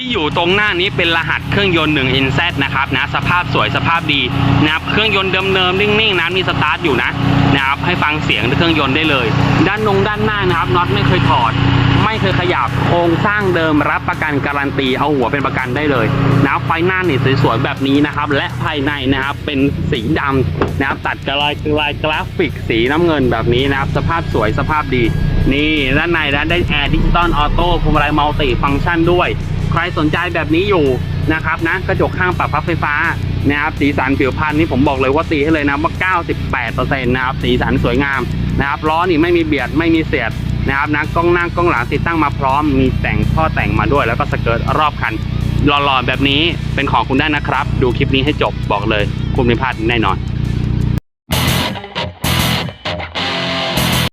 ที่อยู่ตรงหน้านี้เป็นรหัสเครื่องยนต์1 NZ นะครับนะสภาพสวยสภาพดีนะครับเครื่องยนต์เดิมๆนิ่งๆนะมีสตาร์ทอยู่นะนะครับให้ฟังเสียงเครื่องยนต์ได้เลย ด้านนงด้านหน้านะครับน็อตไม่เคยถอด ไม่เคยขยับโครงสร้างเดิมรับประกันการันตีเอาหัวเป็นประกันได้เลยนะครับไฟหน้านี่สวยๆแบบนี้นะครับ และภายในนะครับเป็นสีดำนะครับตัดกับลายลายกราฟิกสีน้ำเงินแบบนี้นะครับสภาพสวยสภาพดี นี่ด้านในนะได้แอร์ดิจิตอลออโต้พวงมาลัยมัลติฟังก์ชันด้วย รสนใจแบบนี้อยู่นะครับนะกระจกข้างปรับพับไฟฟ้านะครับสีสันผิวพรรณนี่ผมบอกเลยว่าตีให้เลยนะว่า 98%นะครับสีสันสวยงามนะครับล้อนี่ไม่มีเบียดไม่มีเสียดนะครับนะกล้องหน้ากล้องหลังติดตั้งมาพร้อม มีแต่งท่อแต่งมาด้วย แล้วก็สเกิร์ตรอบคันหล่อๆแบบนี้เป็นของคุณได้นะครับ ดูคลิปนี้ให้จบบอกเลย คุณไม่พลาดแน่นอน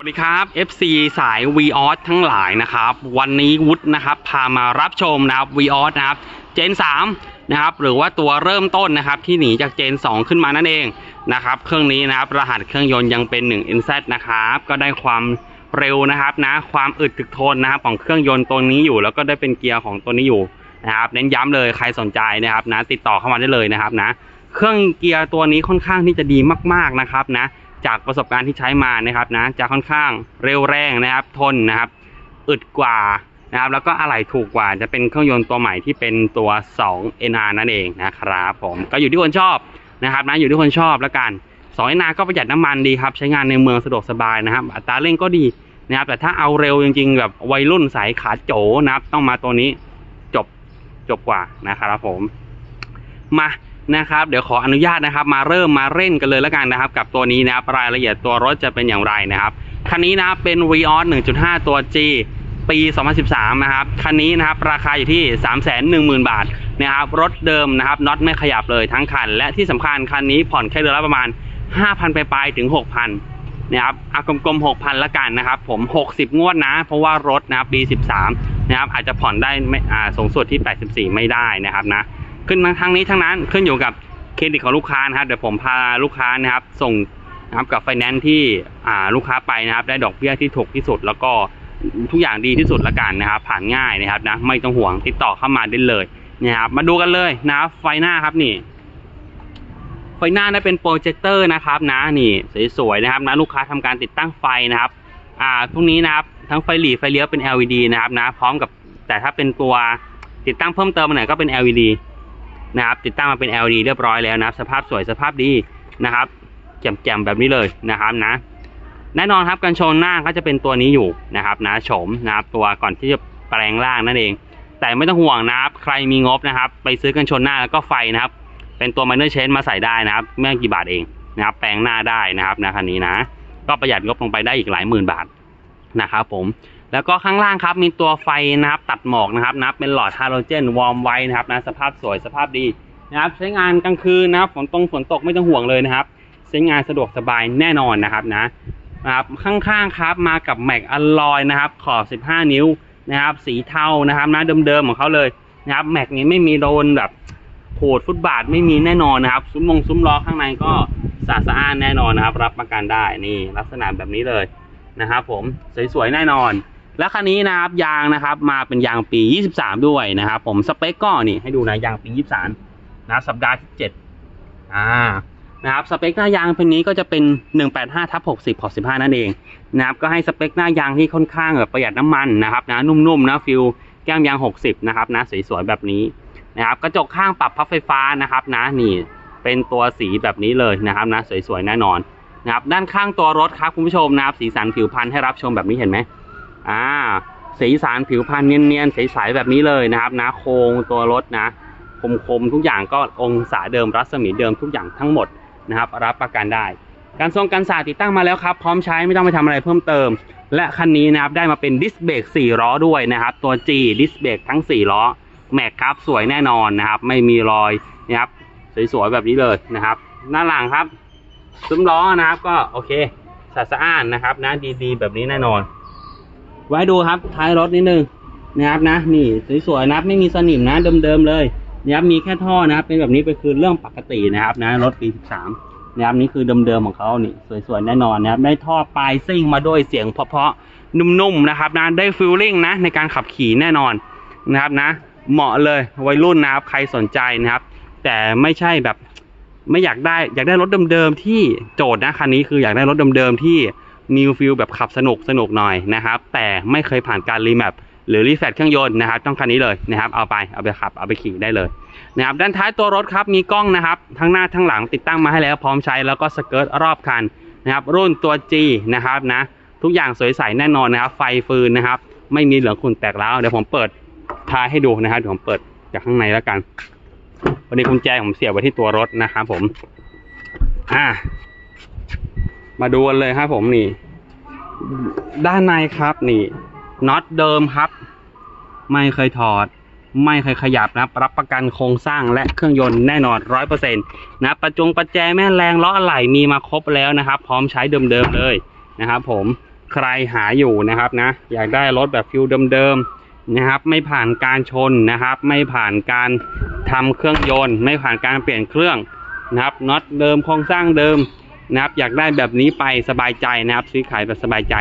วัสดีครับ FC สาย v ีออสทั้งหลายนะครับ วันนี้วุฒินะครับ พามารับชมนะครับ v ีออสนะครับ เจน 3 นะครับ หรือว่าตัวเริ่มต้นนะครับ ที่หนีจากเจน 2 ขึ้นมานั่นเองนะครับ เครื่องนี้นะครับ รหัสเครื่องยนต์ยังเป็น 1 NZ นะครับ ก็ได้ความเร็วนะครับนะ ความอึดถึกทนนะครับ ของเครื่องยนต์ตัวนี้อยู่ แล้วก็ได้เป็นเกียร์ของตัวนี้อยู่นะครับ เน้นย้ำเลยใครสนใจนะครับนะ ติดต่อเข้ามาได้เลยนะครับนะ เครื่องเกียร์ตัวนี้ค่อนข้างที่จะดีมาก ๆนะครับนะ จากประสบการณ์ที่ใช้มานะครับนะจะค่อนข้างเร็วแรงนะครับทนนะครับอึดกว่านะครับแล้วก็อะไหล่ถูกกว่าจะเป็นเครื่องยนต์ตัวใหม่ที่เป็นตัว 2 NR นั่นเองนะครับผมก็อยู่ที่คนชอบนะครับนะอยู่ที่คนชอบแล้วกัน 2 NR ก็ประหยัดน้ำมันดีครับใช้งานในเมืองสะดวกสบายนะครับ อัตราเร่งก็ดีนะครับแต่ถ้าเอาเร็วจริงๆ แบบวัยรุ่นสายขาโจนะครับต้องมาตัวนี้จบจบกว่านะครับผมมา นะครับ เดี๋ยวขออนุญาตนะครับ มาเริ่มมาเล่นกันเลยแล้วกันนะครับ กับตัวนี้นะครับรายละเอียดตัวรถจะเป็นอย่างไรนะครับคันนี้นะเป็น v ีออส1.5 ตัว G ปี 2013 นะครับ คันนี้นะครับราคาอยู่ที่ 310,000 บาทนะครับ รถเดิมนะครับน็อตไม่ขยับเลยทั้งคัน และที่สำคัญคันนี้ผ่อนแค่เดือนละประมาณ 5,000 ไปปลายถึง 6,000 นะครับอากลมๆ 6,000 ละกันนะครับ ผม 60 งวดนะ เพราะว่ารถนะครับปี 13 นะครับอาจจะผ่อนได้ไม่อ่าสูงสุดที่ 84 ไม่ได้นะครับนะ ขึ้นมาทั้งนี้ทั้งนั้นขึ้นอยู่กับเครดิตของลูกค้านะครับเดี๋ยวผมพาลูกค้านะครับ ส่งนะครับกับไฟแนนซ์ที่อ่าลูกค้าไปนะครับ ได้ดอกเบี้ยที่ถูกที่สุด แล้วก็ทุกอย่างดีที่สุดละกันนะครับ ผ่านง่ายนะครับนะไม่ต้องห่วงติดต่อเข้ามาได้เลยนะครับมาดูกันเลยนะครับไฟหน้าครับนี่ไฟหน้านะเป็นโปรเจคเตอร์นะครับนะนี่สวยๆนะครับนะลูกค้าทำการติดตั้งไฟนะครับ อ่าพวกนี้นะครับทั้งไฟหลีไฟเลี้ยวเป็น LED นะครับนะพร้อมกับแต่ถ้าเป็นตัวติดตั้งเพิ่มเติมมาหน่อยก็เป็น LED นะครับ ติดตั้งมาเป็น LED เรียบร้อยแล้วนะสภาพสวยสภาพดีนะครับแจ่มๆแบบนี้เลยนะครับนะ แน่นอนครับกันชนหน้าก็จะเป็นตัวนี้อยู่นะครับนะโฉมนะครับตัวก่อนที่จะแปลงร่างนั่นเอง แต่ไม่ต้องห่วงนะครับ ใครมีงบนะครับ ไปซื้อกันชนหน้าแล้วก็ไฟนะครับ เป็นตัว minor change มาใส่ได้นะครับไม่กี่บาทเองนะครับแปลงหน้าได้นะครับนะคันนี้นะ ก็ประหยัดงบลงไปได้อีกหลายหมื่นบาทนะครับผม แล้วก็ข้างล่างครับมีตัวไฟนะครับตัดหมอกนะครับนะเป็นหลอดฮาโลเจนวอร์มไว้นะครับนะสภาพสวยสภาพดีนะครับ ใช้งานกลางคืนนะครับฝนตรงฝนตกไม่ต้องห่วงเลยนะครับ ใช้งานสะดวกสบายแน่นอนนะครับนะนะครับข้างๆครับมากับแม็กอลลอยนะครับ ขอบ 15 นิ้วนะครับ สีเทานะครับนะเดิมๆของเขาเลยนะครับแม็กนี้ไม่มีโดนแบบโขดฟุตบาทไม่มีแน่นอนนะครับซุ้มมงซุ้มล้อข้างในก็สะอาดสะอานแน่นอนนะครับ รับประกันได้นี่ลักษณะแบบนี้เลยนะครับ ผมสวยๆแน่นอน แล้วคันนี้นะครับยางนะครับมาเป็นยางปี 23 ด้วยนะครับ ผมสเปคก็นี่ให้ดูนะยางปี 23 นะสัปดาห์ที่ 7 อ่านะครับสเปคหน้ายางเป็นนี้ก็จะเป็น 185ทับ60ขอบ15 นั่นเองนะครับก็ให้สเปคหน้ายางที่ค่อนข้างแบบประหยัดน้ำมันนะครับนะนุ่มๆนะฟิลแก้มยาง 60 นะครับนะสวยๆแบบนี้นะครับกระจกข้างปรับพับไฟฟ้านะครับนะนี่เป็นตัวสีแบบนี้เลยนะครับนะสวยๆแน่นอนนะครับด้านข้างตัวรถครับคุณผู้ชมนะครับสีสันผิวพรรณให้รับชมแบบนี้เห็นไหม อ่า สีสันผิวพรรณเนียนๆใสๆแบบนี้เลยนะครับ นะโครงตัวรถนะคมๆทุกอย่างก็องศาเดิมรัศมีเดิมทุกอย่างทั้งหมดนะครับ รับประกันได้การทรงการสาดติดตั้งมาแล้วครับพร้อมใช้ไม่ต้องไปทำอะไรเพิ่มเติม และคันนี้นะครับได้มาเป็นดิสเบรก4ล้อด้วยนะครับ ตัว G ดิสเบรกทั้ง 4 ล้อแม็กครับสวยแน่นอนนะครับ ไม่มีรอยนะครับสวยๆแบบนี้เลยนะครับ หน้าหลังครับซุ้มล้อนะครับก็โอเคสะอาดนะครับนะดีๆ แบบนี้แน่นอน ไว้ดูครับท้ายรถนิดนึงนะครับนะ นี่สวยๆนับไม่มีสนิมนะเดิมๆเลยนะครับมีแค่ท่อนะครับเป็นแบบนี้เป็นคือเรื่องปกตินะครับนะรถปี 13นะครับนี่คือเดิมๆของเขานี่สวยๆแน่นอนนะครับได้ท่อปลายซิ่งมาด้วยเสียงเพราะๆนุ่มๆนะครับนะได้ฟิลลิ่งนะในการขับขี่แน่นอนนะครับนะ เหมาะเลยวัยรุ่นนะครับใครสนใจนะครับ แต่ไม่ใช่แบบไม่อยากได้อยากได้รถเดิมๆที่โจทย์นะคันนี้คืออยากได้รถเดิมๆที่ นิวฟิลแบบขับสนุกสนุกหน่อยนะครับ แต่ไม่เคยผ่านการรีแมปหรือรีแฟตเครื่องยนต์นะครับ ต้องคันนี้เลยนะครับ เอาไปเอาไปขับเอาไปขี่ได้เลยนะครับด้านท้ายตัวรถครับมีกล้องนะครับ ทั้งหน้าทั้งหลังติดตั้งมาให้แล้วพร้อมใช้แล้วก็สเกิร์ตรอบคันนะครับรุ่นตัว G นะครับนะทุกอย่างสวยใสแน่นอนนะครับ ไฟฟืนนะครับ ไม่มีเหลืองขุ่นแตกแล้วเดี๋ยวผมเปิดท้ายให้ดูนะครับเดี๋ยวผมเปิดจากข้างในแล้วกัน วันนี้กุญแจผมเสียบไว้ที่ตัวรถนะครับผม อ่า มาดูกันเลยครับผมนี่ ด้านในครับนี่น็อตเดิมครับ ไม่เคยถอด ไม่เคยขยับนะรับประกันโครงสร้างและเครื่องยนต์แน่นอนร้อยเปอร์เซ็นต์นะประจงประแจแม่แรงล้ออะไหล่มีมาครบแล้วนะครับ พร้อมใช้เดิมๆเลยนะครับ ผมใครหาอยู่นะครับนะ อยากได้รถแบบฟิลเดิมๆนะครับ ไม่ผ่านการชนนะครับ ไม่ผ่านการทำเครื่องยนต์ ไม่ผ่านการเปลี่ยนเครื่องนะครับน็อตเดิมโครงสร้างเดิม นะครับ อยากได้แบบนี้ไปสบายใจนะครับ ซื้อขายแบบสบายใจ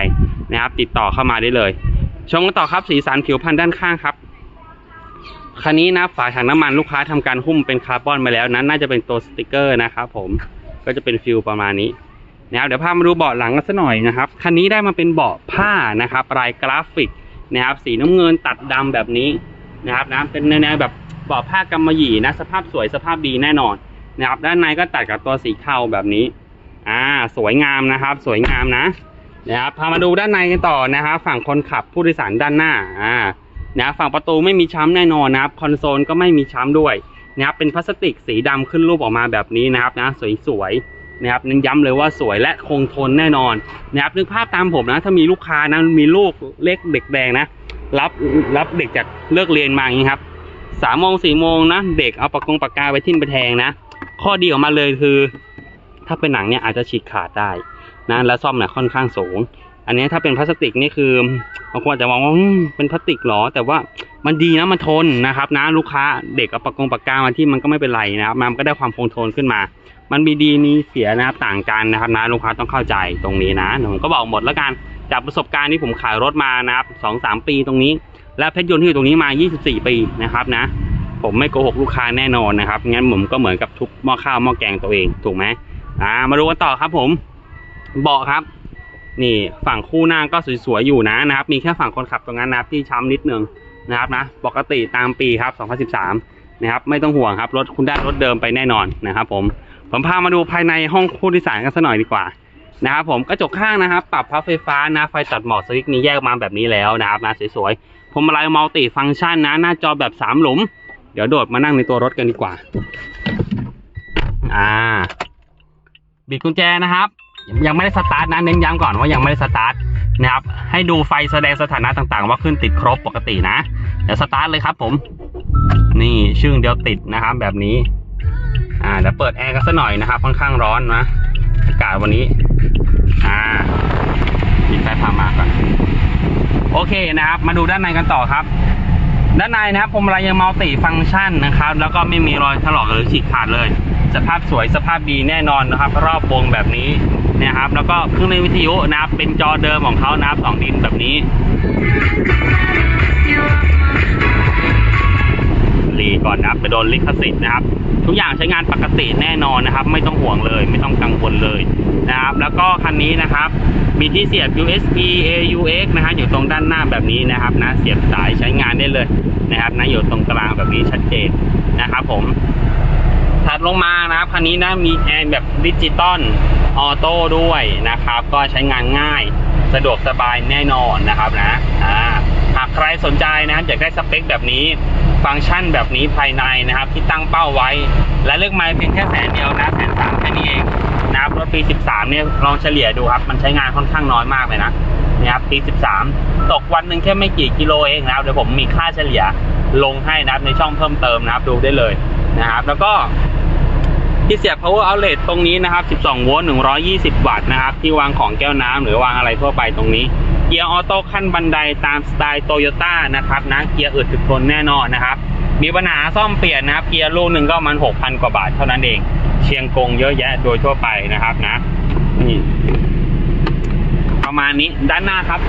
นะครับ ติดต่อเข้ามาได้เลย ชมกันต่อครับสีสันผิวพันธุ์ด้านข้างครับคันนี้นะฝาถังน้ำมันลูกค้าทำการหุ้มเป็นคาร์บอนมาแล้วนะน่าจะเป็นตัวสติกเกอร์นะครับผมก็จะเป็นฟิลประมาณนี้นะครับเดี๋ยวพามาดูเบาะหลังกันสักหน่อยนะครับคันนี้ได้มาเป็นเบาะผ้านะครับลายกราฟิกนะครับ สีน้ำเงินตัดดำแบบนี้นะครับนะเป็นแนวแบบเบาะผ้ากำมะหยี่นะสภาพสวยสภาพดีแน่นอนนะครับ ด้านในก็ตัดกับตัวสีเทาแบบนี้ อ่า สวยงามนะครับ สวยงามนะนะครับพามาดูด้านในกันต่อนะครับ ฝั่งคนขับผู้โดยสารด้านหน้าอ่านะฝั่งประตูไม่มีช้ำแน่นอนนะครับคอนโซลก็ไม่มีช้ำด้วยนะครับเป็นพลาสติกสีดำขึ้นรูปออกมาแบบนี้นะครับนะสวยๆนะครับเน้นย้ำเลยว่าสวยและคงทนแน่นอนนะครับนึกภาพตามผมนะ ถ้ามีลูกค้านะมีลูกเล็กเด็กแดงนะ รับรับเด็กจากเลิกเรียนมาอย่างนี้ครับสามโมงสี่โมงนะ เด็กเอาปากกงปากกาไปทิ่มไปแทงนะ ข้อดีออกมาเลยคือ ถ้าเป็นหนังเนี่ยอาจจะฉีกขาดได้นะและซ่อมเนี่ยค่อนข้างสูง อันนี้ถ้าเป็นพลาสติกนี่คือบางคนอาจจะมองว่าเป็นพลาสติกหรอ แต่ว่ามันดีนะมันทนนะครับ นะลูกค้าเด็กเอาปากกงปากกามาที่มันก็ไม่เป็นไรนะครับมันก็ได้ความคงทนขึ้นมา มันมีดีมีเสียนะครับต่างกันนะครับนะลูกค้าต้องเข้าใจตรงนี้นะผมก็บอกหมดแล้วกันจากประสบการณ์ที่ผมขายรถมานะครับสองสามปีตรงนี้ และเพชรยนต์ที่อยู่ตรงนี้มา 24 ปีนะครับนะ ผมไม่โกหกลูกค้าแน่นอนนะครับงั้นผมก็เหมือนกับทุบหม้อข้าวหม้อแกงตัวเองถูกไหม อ่า มาดูกันต่อครับผม เบาะครับ นี่ฝั่งคู่หน้าก็สวยๆอยู่นะนะครับ มีแค่ฝั่งคนขับตรงนั้นนะครับที่ช้ำนิดนึงนะครับนะ ปกติตามปีครับ 2013 นะครับ ไม่ต้องห่วงครับ รถคุณได้รถเดิมไปแน่นอนนะครับ ผม ผมพามาดูภายในห้องผู้โดยสารกันสักหน่อยดีกว่านะครับผมกระจกข้างนะครับ ปรับพับไฟฟ้านะไฟตัดหมอกสวิตช์นี้แยกมาแบบนี้แล้วนะครับนะสวยๆพวงมาลัยมัลติฟังก์ชันนะ หน้าจอแบบสามหลุม เดี๋ยวโดดมานั่งในตัวรถกันดีกว่า อ่า บิดกุญแจนะครับ ยังไม่ได้สตาร์ทนะเน้นย้ำก่อนว่ายังไม่ได้สตาร์ทนะครับให้ดูไฟแสดงสถานะต่างๆ ว่าขึ้นติดครบปกตินะ เดี๋ยวสตาร์ทเลยครับผม นี่ชึ่งเดียวติดนะครับแบบนี้ อ่าเดี๋ยวเปิดแอร์กันสักหน่อยนะครับค่อนข้างร้อนนะอากาศวันนี้ อ่าปิดไฟพามาก่อนโอเคนะครับ มาดูด้านในกันต่อครับ ด้านในนะครับพวงมาลัยยังมัลติฟังก์ชันนะครับ แล้วก็ไม่มีรอยถลอกหรือฉีกขาดเลย สภาพสวยสภาพดีแน่นอนนะครับ รอบวงแบบนี้นะครับ แล้วก็เครื่องเล่นวิทยุนะครับเป็นจอเดิมของเขานะครับสองดินแบบนี้รีก่อนนะครับไปโดนลิขสิทธิ์นะครับ ทุกอย่างใช้งานปกติแน่นอนนะครับ ไม่ต้องห่วงเลย ไม่ต้องกังวลเลยนะครับ แล้วก็คันนี้นะครับ มีที่เสียบ USB AUX นะฮะอยู่ตรงด้านหน้าแบบนี้นะครับนะเสียบสายใช้งานได้เลยนะครับนะอยู่ตรงกลางแบบนี้ชัดเจนนะครับผม ถัดลงมานะครับคันนี้นะมีแอร์แบบดิจิตอลออโต้ด้วยนะครับ ก็ใช้งานง่ายสะดวกสบายแน่นอนนะครับนะอ่าหากใครสนใจนะครับอยากได้สเปคแบบนี้ ฟังก์ชันแบบนี้ภายในนะครับ ที่ตั้งเป้าไว้ และเลือกไม้เพียงแค่แสนเดียวนะแสนสามแค่นี้เองนะครับรถปี 13 เนี่ยลองเฉลี่ยดูครับ มันใช้งานค่อนข้างน้อยมากเลยนะนะครับปี 13 ตกวันหนึ่งแค่ไม่กี่กิโลเองนะครับเดี๋ยวผมมีค่าเฉลี่ยลงให้นะครับในช่องเพิ่มเติมนะครับดูได้เลยนะครับ แล้วก็ ที่เสียบ power outlet ตรงนี้นะครับ 12 โวลต์ 120 วัตต์นะครับ ที่วางของแก้วน้ำหรือวางอะไรทั่วไปตรงนี้ เกียร์ออโต้ขั้นบันไดตามสไตล์โตโยต้านะครับนะ เกียร์อึดถึกทนแน่นอนนะครับ มีปัญหาซ่อมเปลี่ยนนะครับ เกียร์ลูกหนึ่งก็มัน 6,000 กว่าบาทเท่านั้นเอง เชียงกงเยอะแยะโดยทั่วไปนะครับนะ นี่ ประมาณนี้ด้านหน้าครับ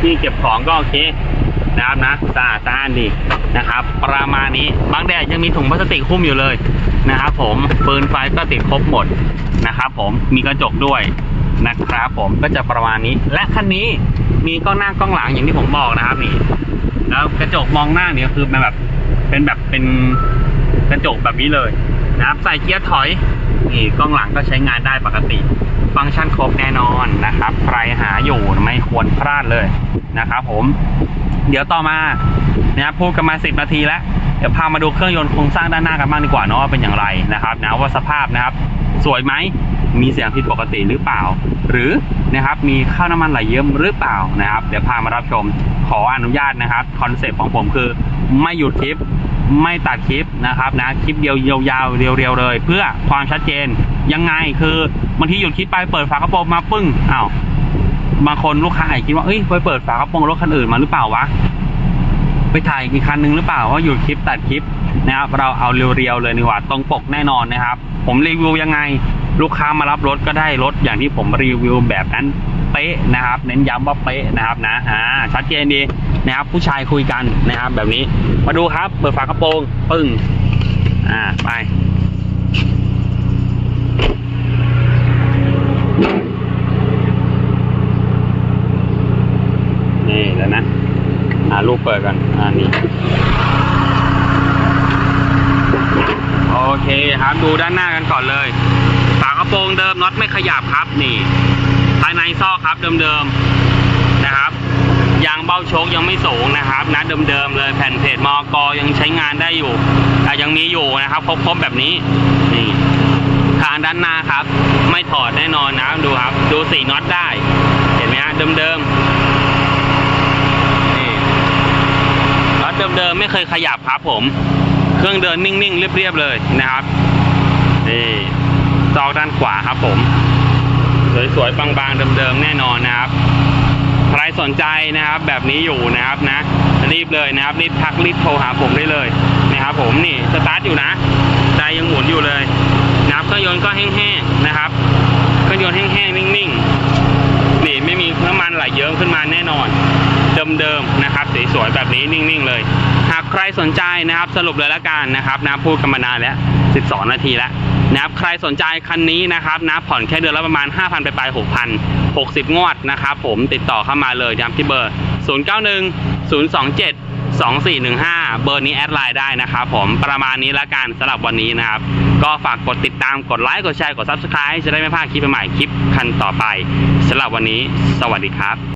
ที่เก็บของก็โอเคนะครับนะสะอาดสะอ้านดีนะครับ ประมาณนี้บางแดดยังมีถุงพลาสติกหุ้มอยู่เลย นะครับผมปืนไฟก็ติดครบหมดนะครับผมมีกระจกด้วยนะครับผมก็จะประมาณนี้ และคันนี้มีกล้องหน้ากล้องหลังอย่างที่ผมบอกนะครับนี่ แล้วกระจกมองหน้าเนี่ยคือมันแบบเป็นแบบเป็นกระจกแบบนี้เลยนะครับใส่เกียร์ถอยนี่กล้องหลังก็ใช้งานได้ปกติ ฟังก์ชันครบแน่นอนนะครับ ใครหาอยู่ไม่ควรพลาดเลยนะครับผม เดี๋ยวต่อมานะครับพูดกันมาสิบนาทีแล้ว ดี๋ยวพามาดูเครื่องยนต์โครงสร้างด้านหน้ากันบ้างดีกว่าเนาะว่าเป็นอย่างไรนะครับนะว่าสภาพนะครับ สวยไหมมีเสียงผิดปกติหรือเปล่า หรือนะครับมีข้าวน้ำมันไหลเยิ้มหรือเปล่านะครับ เดี๋ยวพามารับชมขออนุญาตนะครับคอนเซปต์ของผมคือไม่หยุดคลิปไม่ตัดคลิปนะครับนะคลิปเดียวยาวๆเรียวๆเลย เพื่อความชัดเจนยังไงคือบางทีหยุดคลิปไปเปิดฝากระโปรงมาปึ้งอ้าวบางคนลูกค้าอาจคิดว่าเอ้ยไปเปิดฝากระโปรงรถคันอื่นมาหรือเปล่าวะ ไปถ่ายอีกคันนึงหรือเปล่าว่าอยู่คลิปตัดคลิปนะครับเราเอาเรียวๆเลยดีกว่าตรงปกแน่นอนนะครับ ผมรีวิวยังไงลูกค้ามารับรถก็ได้รถอย่างที่ผมรีวิวแบบนั้นเป๊ะนะครับ เน้นย้ำว่าเป๊ะนะครับนะอ่าชัดเจนดีนะครับ ผู้ชายคุยกันนะครับ แบบนี้มาดูครับ เปิดฝากระโปรงปึ้งอ่าไปนี่แล้วนะอ่าลูกเปิดกัน อ่านี่โอเคครับดูด้านหน้ากันก่อนเลย ฝากระโปรงเดิมน็อตไม่ขยับครับนี่ ภายในซอกครับเดิมๆนะครับยางเบ้าโชคยังไม่สูงนะครับนะเดิมๆเลยแผ่นเพจมอกอยังใช้งานได้อยู่แต่ยังมีอยู่นะครับครบๆแบบนี้นี่ทางด้านหน้าครับ ไม่ถอดแน่นอนนะดูครับ ดูสีน็อตได้ เห็นไหมฮะเดิมๆนี่น็อต เดิมๆไม่เคยขยับครับผม เครื่องเดินนิ่งๆ เรียบๆเลยนะครับ นี่ซอกด้านขวาครับผม สวยๆ บางๆ เดิมๆ แน่นอนนะครับ ใครสนใจนะครับ แบบนี้อยู่นะครับนะ รีบเลยนะครับ รีบทักรีบโทรหาผมได้เลยนะครับผมนี่สตาร์ทอยู่นะใจยังหมุนอยู่เลยนะครับเครื่องยนต์ก็แห้งๆนะครับเครื่องยนต์แห้งๆนิ่งๆนี่ไม่มีน้ำมันไหลเยิ้มขึ้นมาแน่นอน เดิมๆนะครับสวยๆแบบนี้นิ่งๆเลย หากใครสนใจนะครับสรุปเลยละกันนะครับนะพูดกันมานานแล้ว 12 นาทีแล้วนะครับใครสนใจคันนี้นะครับนะผ่อนแค่เดือนละประมาณ 5,000 ไปปลาย6,000 60 งวดนะครับผมติดต่อเข้ามาเลยนะครับที่เบอร์ 091 027 2415 เบอร์นี้แอดไลน์ได้นะครับผมประมาณนี้ละกันสำหรับวันนี้นะครับ ก็ฝากกดติดตามกดไลค์กดแชร์กด Subscribe จะได้ไม่พลาดคลิปใหม่คลิปคันต่อไปสำหรับวันนี้ สวัสดีครับ